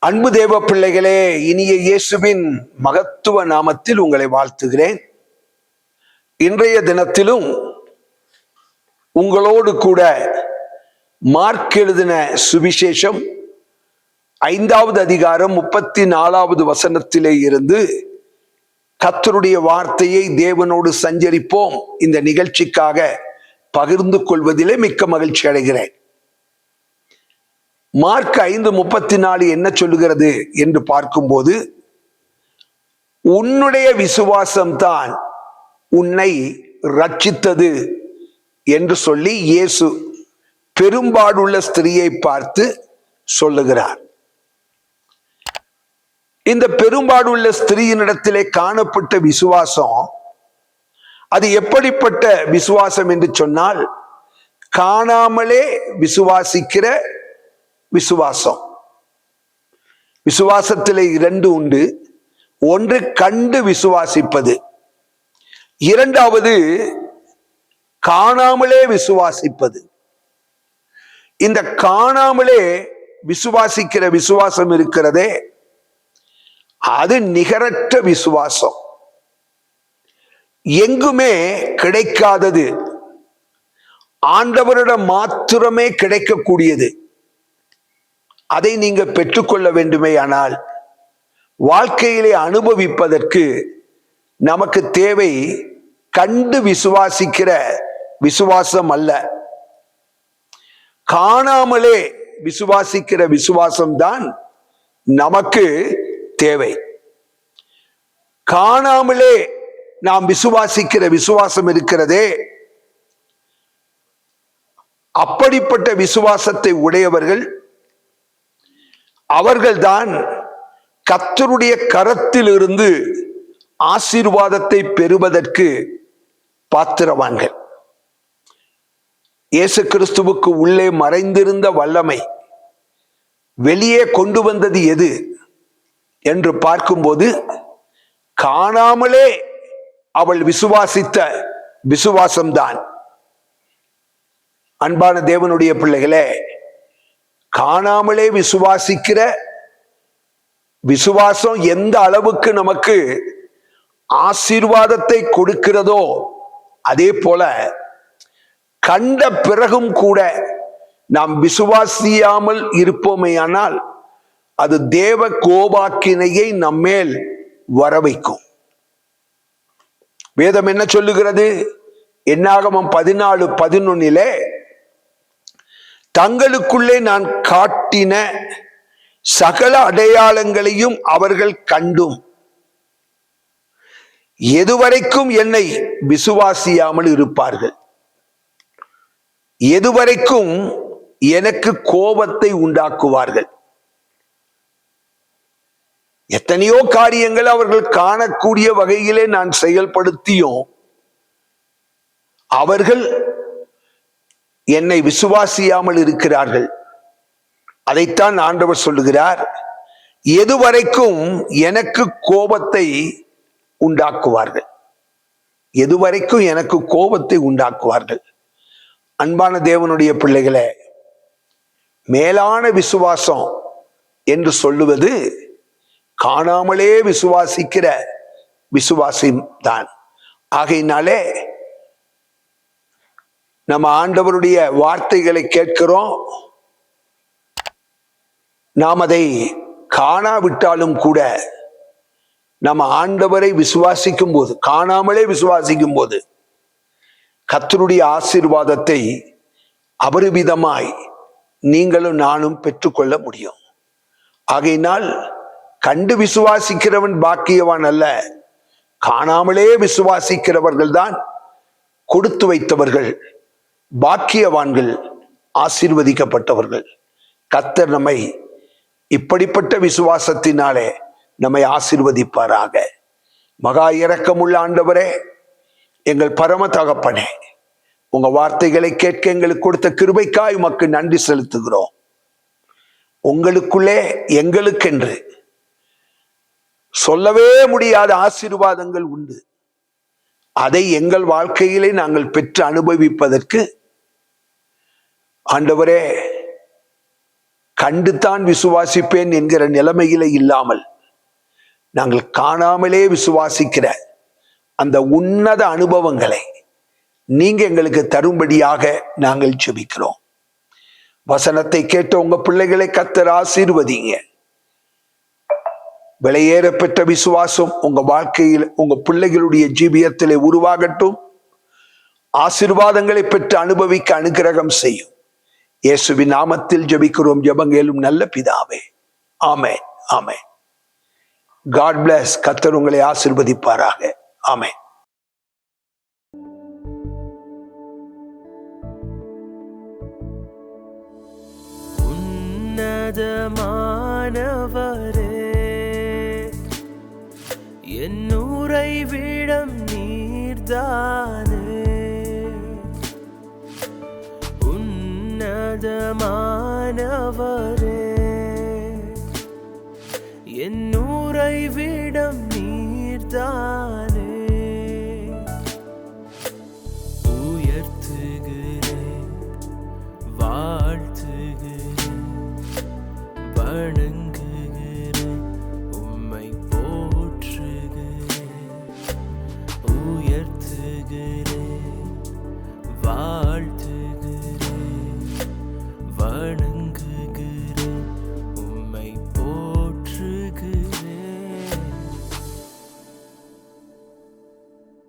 அன்பு தேவ பிள்ளைகளே இனிய இயேசுவின் மகத்துவ நாமத்தில் உங்களை வாழ்த்துகிறேன். இன்றைய தினத்திலும் உங்களோடு கூட மார்க் எழுதின சுவிசேஷம் ஐந்தாவது அதிகாரம் முப்பத்தி நாலாவது வசனத்திலே இருந்து கத்தருடைய வார்த்தையை தேவனோடு சஞ்சரிப்போம். இந்த நிகழ்ச்சிக்காக பகிர்ந்து கொள்வதிலே மிக்க மகிழ்ச்சி அடைகிறேன். மார்க் ஐந்து முப்பத்தி நாலு என்ன சொல்லுகிறது என்று பார்க்கும்போது உன்னுடைய விசுவாசம்தான் உன்னை ரட்சித்தது என்று சொல்லி இயேசு பெரும்பாடுள்ள ஸ்திரீயை பார்த்து சொல்லுகிறார். இந்த பெரும்பாடுள்ள ஸ்திரீயினிடத்திலே காணப்பட்ட விசுவாசம் அது எப்படிப்பட்ட விசுவாசம் என்று சொன்னால் காணாமலே விசுவாசிக்கிற விசுவாசம். விசுவாசத்திலே இரண்டு உண்டு. ஒன்று கண்டு விசுவாசிப்பது. இரண்டாவது காணாமலே விசுவாசிப்பது. இந்த காணாமலே விசுவாசிக்கிற விசுவாசம் இருக்கிறதே அது நிகரற்ற விசுவாசம். எங்குமே கிடைக்காதது. ஆண்டவரிடம் மாத்திரமே கிடைக்கக்கூடியது. அதை நீங்க பெற்றுக்கொள்ள வேண்டுமே ஆனால் வாழ்க்கையிலே அனுபவிப்பதற்கு நமக்கு தேவை கண்டு விசுவாசிக்கிற விசுவாசம் அல்ல. காணாமலே விசுவாசிக்கிற விசுவாசம்தான் நமக்கு தேவை. காணாமலே நாம் விசுவாசிக்கிற விசுவாசம் இருக்கிறதே. அப்படிப்பட்ட விசுவாசத்தை உடையவர்கள் அவர்கள்தான் கத்தருடைய கரத்திலிருந்து ஆசீர்வாதத்தை பெறுவதற்கு பாத்திரவான்கள். இயேசு கிறிஸ்துவுக்கு உள்ளே மறைந்திருந்த வல்லமை வெளியே கொண்டு வந்தது எது என்று பார்க்கும்போது காணாமலே அவள் விசுவாசித்த விசுவாசம்தான். அன்பான தேவனுடைய பிள்ளைகளே காணாமலே விசுவாசிக்கிற விசுவாசம் எந்த அளவுக்கு நமக்கு ஆசீர்வாதத்தை கொடுக்கிறதோ அதே போல கண்ட பிறகும் கூட நாம் விசுவாசியாமல் இருப்போமேயானால் அது தேவ கோபாக்கினையை நம்மேல் வர வைக்கும் வேதம் என்ன சொல்லுகிறது? என்னாகமம் பதினாலு பதினொன்னிலே தங்களுக்குள்ளே நான் காட்டின சகல அடையாளங்களையும் அவர்கள் கண்டும். எதுவரைக்கும் என்னை விசுவாசியாமல் இருப்பார்கள். எதுவரைக்கும் எனக்கு கோபத்தை உண்டாக்குவார்கள். எத்தனையோ காரியங்கள் அவர்கள் காணக்கூடிய வகையிலே நான் செயல்படுத்தியும் அவர்கள் என்னை விசுவாசியாமல் இருக்கிறார்கள். அதைத்தான் ஆண்டவர் சொல்லுகிறார். எதுவரைக்கும் எனக்கு கோபத்தை உண்டாக்குவார்கள். எதுவரைக்கும் எனக்கு கோபத்தை உண்டாக்குவார்கள். அன்பான தேவனுடைய பிள்ளைகளை மேலான விசுவாசம் என்று சொல்லுவது காணாமலே விசுவாசிக்கிற விசுவாசம் தான் ஆகையினாலே நம்ம ஆண்டவருடைய வார்த்தைகளை கேட்கிறோம். நாம் அதை காணாவிட்டாலும் கூட நம்ம ஆண்டவரை விசுவாசிக்கும் போது காணாமலே விசுவாசிக்கும் போது கத்தருடைய ஆசீர்வாதத்தை அபரிவிதமாய் நீங்களும் நானும் பெற்றுக்கொள்ள முடியும். ஆகையினால் கண்டு விசுவாசிக்கிறவன் பாக்கியவான் அல்ல காணாமலே விசுவாசிக்கிறவர்கள் தான் கொடுத்து வைத்தவர்கள் பாக்கியவான்கள் ஆசீர்வதிக்கப்பட்டவர்கள். கத்தர் நம்மை இப்படிப்பட்ட விசுவாசத்தினாலே நம்மை ஆசிர்வதிப்பாராக. மகா இறக்கமுள்ள ஆண்டவரே எங்கள் பரம தகப்பனே உங்க வார்த்தைகளை கேட்க எங்களுக்கு கொடுத்த கிருபைக்காய் உமக்கு நன்றி செலுத்துகிறோம். உங்களுக்குள்ளே எங்களுக்கென்று சொல்லவே முடியாத ஆசீர்வாதங்கள் உண்டு. அதை எங்கள் வாழ்க்கையிலே நாங்கள் பெற்று அனுபவிப்பதற்கு ஆண்டவரே கண்டுத்தான் விசுவாசிப்பேன் என்கிற நிலைமையில இல்லாமல் நாங்கள் காணாமலே விசுவாசிக்கிற அந்த உன்னத அனுபவங்களை நீங்க எங்களுக்கு தரும்படியாக நாங்கள் ஜெபிக்கிறோம். வசனத்தை கேட்ட உங்க பிள்ளைகளை கத்தர் ஆசீர்வதிங்க. விலையேற பெற்ற விசுவாசம் உங்க வாழ்க்கையில் உங்க பிள்ளைகளுடைய ஜீவியத்திலே உருவாகட்டும். ஆசீர்வாதங்களை பெற்று அனுபவிக்க அனுகிரகம் செய்யும். இயேசுவின் நாமத்தில் ஜெபிக்கிறோம். ஜபங்கேலும் நல்ல பிதாவே. ஆமே ஆமே காட் பிளஸ் கத்தர் உங்களை ஆசிர்வதிப்பாராக. ஆமே உன்னதமானவரே என் விடம் நீர்தான். மானவரே என்னூரை விடம் நீர்தானே உயர்த்துகிறேன் வாழ்த்துகிறேன் வணங்குகிறேன் உம்மை போற்றுகிறேன். உயர்த்துகிறேன் வாழ்த்து காண